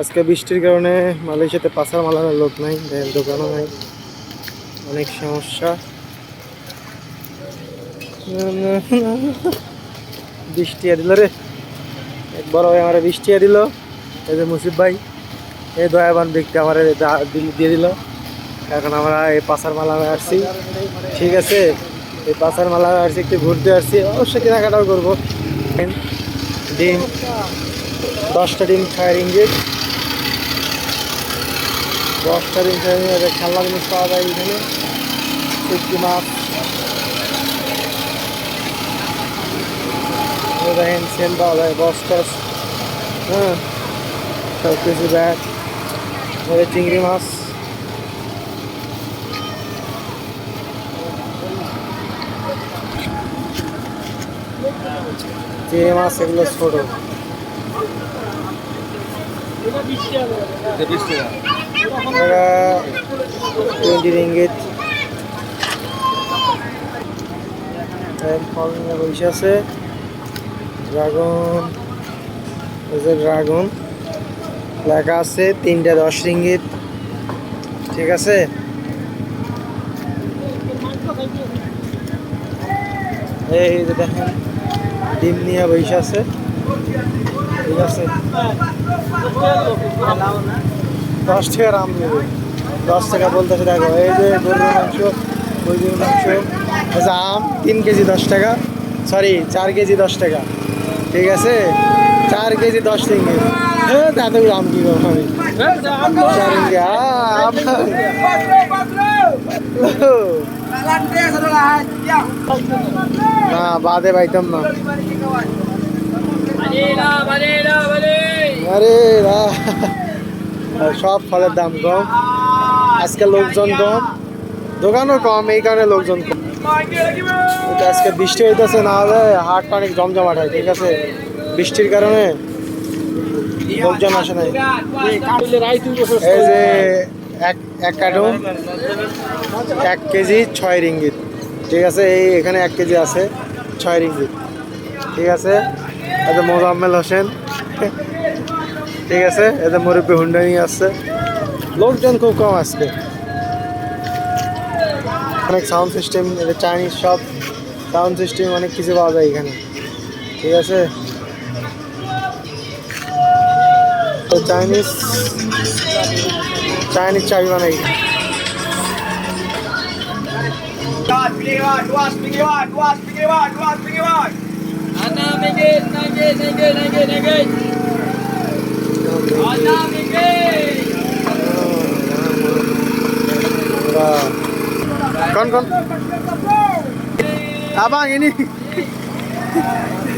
আজকে বৃষ্টির কারণে মালয়েশিয়াতে পাচার মালানোর লোক নাই দোকানও নাই, অনেক সমস্যা। বৃষ্টি দিল রে। একবার ওই আমার বৃষ্টি দিল এই যে মুসিফ ভাই, এই দয়াবান ব্যক্তি আমার দিয়ে দিল। এখন আমরা এই পাচার মালা আসছি। ঠিক আছে? এই পাচার মালা আসছি, একটু ঘুরতে আসছি। অবশ্যই কেনাকাটাও করব। ডিম দশটা ডিম ছয় রিঙ্গিট দশটা ডিম ছয় রিঙ্গিট খেলনা জিনিস পাওয়া যায় এখানে। শুটকি মাছ। দেখেন সেন পাওয়া যায় বস হ্যাঁ সব কিছু ব্যাগ চিংড়ি মাছ। চিংড়ি মাছ এগুলো ছোটো। টোয়েন্টি ফল নিয়ে বসে আছে। ড্রাগন ড্রাগন লেখা আছে তিনটা দশ রিঙ্গিত। ঠিক আছে? এই যে দেখেন ডিম নিয়ে বসে আছে ঠিক আছে দশ টাকা রাম নেবে দশ টাকা বলতেছে দেখো এই যে গরুর মাংস মুরগির মাংস এই যে আম তিন কেজি দশ টাকা সরি চার কেজি দশ টাকা ঠিক আছে চার কেজি দশ রিঙ্গি হ্যাঁ দাদা আম কি করব আমি চার রিঙ্গি আম না, বাদে পাইতাম না। সব ফলের দাম কম। আজকে লোকজন কম। দোকানও কম, এই কারণে লোকজন কম। আজকে বৃষ্টি হইতেছে, না হলে হাটটা অনেক জমজমাট হয়, ঠিক আছে? বৃষ্টির কারণে লোকজন আসে নাই। এক এক কার্টুন, এক কেজি ছয় রিঙ্গিত। ঠিক আছে, এই এখানে এক কেজি আছে, ছয় রিঙ্গিত। ঠিক আছে এটা মোজাম্মেল হোসেন। ঠিক আছে এতে মুরব্বী হুন্ডা নিয়ে আসছে লোকজন খুব কম আজকে। অনেক সাউন্ড সিস্টেম এটা চাইনিজ সব সাউন্ড সিস্টেম অনেক কিছু পাওয়া যায় এখানে। ঠিক আছে? তো চাইনিজ চাইনিজ চাবি বানাই Con con. Abang ini.